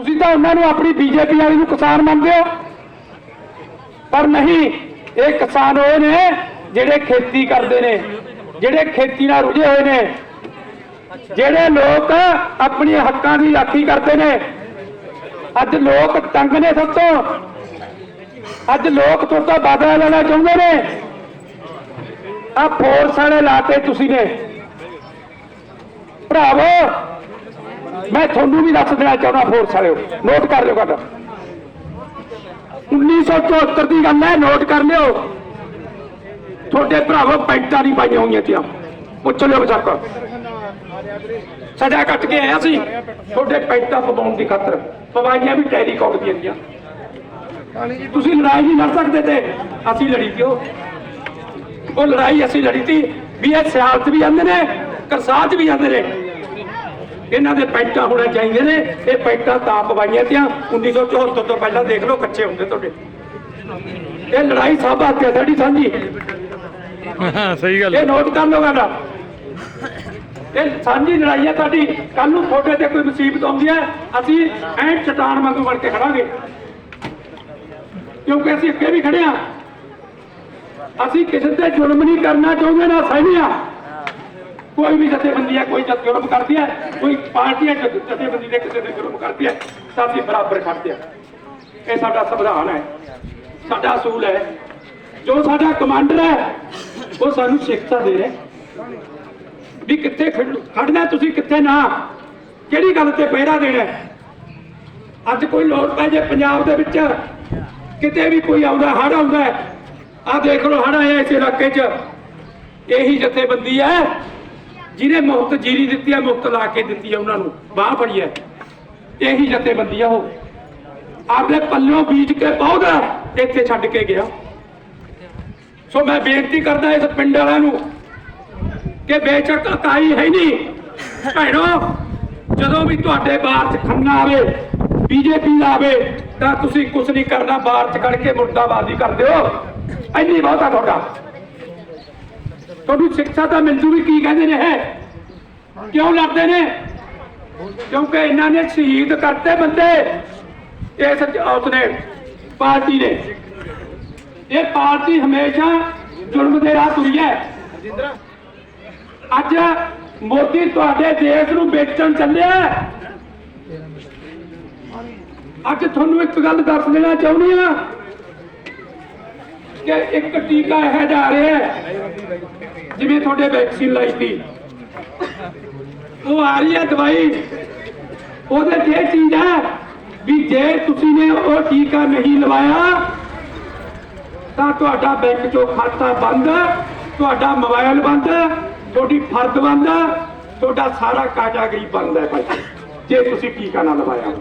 ਤੁਸੀਂ ਤਾਂ ਉਹਨਾਂ ਨੂੰ ਆਪਣੀ ਬੀਜੇਪੀ ਵਾਲੀ ਨੂੰ ਕਿਸਾਨ ਮੰਨਦੇ ਹੋ। ਪਰ ਨਹੀਂ, ਇਹ ਕਿਸਾਨ ਹੋਏ ਨੇ ਜਿਹੜੇ ਖੇਤੀ ਕਰਦੇ ਨੇ, ਜਿਹੜੇ ਖੇਤੀ ਨਾਲ ਰੁਝੇ ਹੋਏ ਨੇ, ਜਿਹੜੇ ਲੋਕ ਆਪਣੀ ਹੱਕਾਂ ਦੀ ਰਾਖੀ ਕਰਦੇ ਨੇ। ਅੱਜ ਲੋਕ ਤੰਗ ਨੇ ਸਭ ਤੋਂ। ਅੱਜ ਲੋਕ ਤੋਂ ਤਾਂ ਬਦਲਾ ਲੈਣਾ ਚਾਹੁੰਦੇ ਨੇ। ਆ ਫੋਰਸ ਵਾਲੇ ਲਾਤੇ ਤੁਸੀਂ ਨੇ। ਭਰਾਵੋ ਮੈਂ ਤੁਹਾਨੂੰ ਵੀ ਦੱਸ ਦੇਣਾ ਚਾਹੁੰਦਾ ਫੋਰਸ ਵਾਲਿਓ। ਨੋਟ ਕਰ ਲਿਓ ਗੱਲ। 1974 ਦੀ ਗੱਲ ਹੈ ਨੋਟ ਕਰ ਲਿਓ। ਤੁਹਾਡੇ ਭਰਾਵੋ ਪੈਂਟਾਂ ਨਹੀਂ ਪਾਈਆਂ ਹੋਈਆਂ ਤੀਆਂ ਪੁੱਛ ਲਿਓ ਬਚਾਕਾ ਸਜ਼ਾ ਕੱਟ ਕੇ ਆਇਆ ਸੀ। ਤੁਹਾਡੇ ਪੈਂਟਾਂ ਪਵਾਉਣ ਦੀ ਖਾਤਰ। ਪਵਾਈਆਂ ਵੀ ਟੈਲੀਕਾਟ ਦੀਆਂ ਦੀਆਂ। ਤੁਸੀਂ ਲੜਾਈ ਨਹੀਂ ਲੜ ਸਕਦੇ ਤੇ ਅਸੀਂ ਲੜੀ ਕਿਉਂ? ਉਹ ਲੜਾਈ ਅਸੀਂ ਲੜੀ ਤੀ ਵੀ ਇਹ ਸਿਆਲਤ ਵੀ ਜਾਂਦੇ ਨੇ ਕਰਸਾਤ ਵੀ ਜਾਂਦੇ ਨੇ। ਇਹਨਾਂ ਦੇ ਪੈਂਟਾਂ ਹੋਣਾ ਚਾਹੀਦੇ ਨੇ ਇਹ ਪੈਂਟਾਂ ਤਾਂ ਪਵਾਈਆਂ ਤੀਆਂ। 1974 ਤੋਂ ਪਹਿਲਾਂ ਦੇਖ ਲਓ ਕੱਚੇ ਹੁੰਦੇ ਤੁਹਾਡੇ। ਇਹ ਲੜਾਈ ਸਭ ਆਤੇ ਆ ਸਾਡੀ ਸਾਂਝੀ। ਸਹੀ ਗੱਲ ਇਹ ਨੋਟ ਕਰ ਲਓ ਗੱਲ। ਇਹ ਸਾਂਝੀ ਲੜਾਈ ਹੈ ਤੁਹਾਡੀ ਕੱਲ ਨੂੰ ਤੁਹਾਡੇ ਤੇ ਕੋਈ ਮੁਸੀਬਤ ਆਉਂਦੀ ਹੈ ਅਸੀਂ ਐਂ ਚਟਾਨ ਵਾਂਗੂ ਬਣ ਕੇ ਖੜਾਂਗੇ। ਕਿਉਂਕਿ ਅਸੀਂ ਅੱਗੇ ਵੀ ਖੜੇ ਆ। ਅਸੀਂ ਕਿਸੇ ਤੇ ਜ਼ੁਲਮ ਨਹੀਂ ਕਰਨਾ ਚਾਹੁੰਦੇ ਨਾ ਸਹਿਮੀ ਆ। ਕੋਈ ਵੀ ਜਥੇਬੰਦੀ ਹੈ, ਕੋਈ ਜਥ ਜ਼ੁਲਮ ਕਰਦੀ ਹੈ, ਕੋਈ ਪਾਰਟੀ ਜਥੇਬੰਦੀ ਦੇ ਕਿਸੇ ਤੇ ਜ਼ੁਲਮ ਕਰਦੀ ਹੈ, ਤਾਂ ਅਸੀਂ ਬਰਾਬਰ ਖੜਦੇ ਆ ਇਹ ਸਾਡਾ ਸੰਵਿਧਾਨ ਹੈ, ਸਾਡਾ ਅਸੂਲ ਹੈ। ਜੋ ਸਾਡਾ ਕਮਾਂਡਰ ਹੈ, ਉਹ ਸਾਨੂੰ ਸਿੱਖਿਆ ਦੇ ਰਿਹਾ ਵੀ ਕਿੱਥੇ ਖੜਨਾ ਤੁਸੀਂ ਕਿੱਥੇ ਨਾ, ਕਿਹੜੀ ਗੱਲ ਤੇ ਪਹਿਰਾ ਦੇਣਾ ਅੱਜ ਕੋਈ ਲੋੜ ਪੈ ਜੇ ਪੰਜਾਬ ਦੇ ਵਿੱਚ, ਕਿਤੇ ਵੀ ਕੋਈ ਆਉਂਦਾ ਹੜ ਆਉਂਦਾ ਆ ਦੇਖ ਲਓ ਹੜ ਆਇਆ ਇਸ ਇਲਾਕੇ 'ਚ। ਇਹੀ ਜਥੇਬੰਦੀ ਹੈ ਜਿਹਨੇ ਮੁਫਤ ਜੀਰੀ ਦਿੱਤੀ ਹੈ ਮੁਫਤ ਲਾ ਕੇ ਦਿੱਤੀ ਹੈ ਉਹਨਾਂ ਨੂੰ। ਬਾਹ ਫੜੀ ਹੈ। ਇਹੀ ਜਥੇਬੰਦੀ ਆ ਉਹ। ਆਪਦੇ ਪੱਲਿਓਂ ਬੀਜ ਕੇ ਬਹੁਤ ਇੱਥੇ ਛੱਡ ਕੇ ਗਿਆ। ਸੋ ਮੈਂ ਬੇਨਤੀ ਕਰਦਾ ਇਸ ਪਿੰਡ ਵਾਲਿਆਂ ਨੂੰ ਕਿ ਬੇਸ਼ੱਕ ਇਕਾਈ ਹੈ ਨਹੀਂ। ਭੈਣੋ, ਜਦੋਂ ਵੀ ਤੁਹਾਡੇ ਬਾਹਰ ਚ ਖੰਨਾ ਆਵੇ, ਬੀਜੇਪੀ ਆਵੇ ਤਾਂ ਤੁਸੀਂ ਕੁਝ ਨਹੀਂ ਕਰਨਾ। ਬਾਹਰ ਚ ਕੱਢ ਕੇ ਮੁਰਦਾਬਾਦੀ ਕਰਦੇ ਹੋ। ਇੰਨੀ ਬਹੁਤਾ ਤੁਹਾਡਾ। ਤੁਹਾਨੂੰ ਸਿੱਖਿਆ ਤਾਂ ਮਿਲ ਵੀ ਕੀ ਕਹਿੰਦੇ ਨੇ ਇਹ? ਕਿਉਂ ਲੜਦੇ ਨੇ? ਕਿਉਂਕਿ ਇਹਨਾਂ ਨੇ ਸ਼ਹੀਦ ਕਰਤੇ ਬੰਦੇ। ਇਸ ਉਸਨੇ ਪਾਰਟੀ ਨੇ। ਇਹ ਪਾਰਟੀ ਹਮੇਸ਼ਾ ਜ਼ੁਲਮ ਦੇ ਰਾਹ ਤੁਰੀ ਹੈ। ਅੱਜ ਮੋਦੀ ਤੁਹਾਡੇ ਦੇਸ਼ ਨੂੰ ਵੇਚਣ ਚੱਲਿਆ ਅੱਜ ਤੁਹਾਨੂੰ ਇੱਕ ਗੱਲ ਦੱਸ ਦੇਣਾ ਚਾਹੁੰਦੀ ਆ ਕਿ ਇੱਕ ਟੀਕਾ ਇਹ ਜਾ ਰਿਹਾ ਹੈ। ਜਿਵੇਂ ਤੁਹਾਡੇ ਵੈਕਸੀਨ ਲਾਈ ਸੀ। ਉਹ ਆ ਰਹੀ ਹੈ ਦਵਾਈ। ਉਹਦੇ 'ਚ ਇਹ ਚੀਜ਼ ਹੈ ਵੀ ਜੇ ਤੁਸੀਂ ਨੇ ਉਹ ਟੀਕਾ ਨਹੀਂ ਲਵਾਇਆ, ਤਾਂ ਤੁਹਾਡਾ ਬੈਂਕ ਚੋਂ ਖਾਤਾ ਬੰਦ, ਤੁਹਾਡਾ ਮੋਬਾਈਲ ਬੰਦ, ਤੁਹਾਡੀ ਫਰਦ ਬੰਦ, ਤੁਹਾਡਾ ਸਾਰਾ ਕਾਟਾਗਰੀ ਬੰਦ ਹੈ ਭਾਈ। ਜੇ ਤੁਸੀਂ ਟੀਕਾ ਨਾ ਲਵਾਇਆ।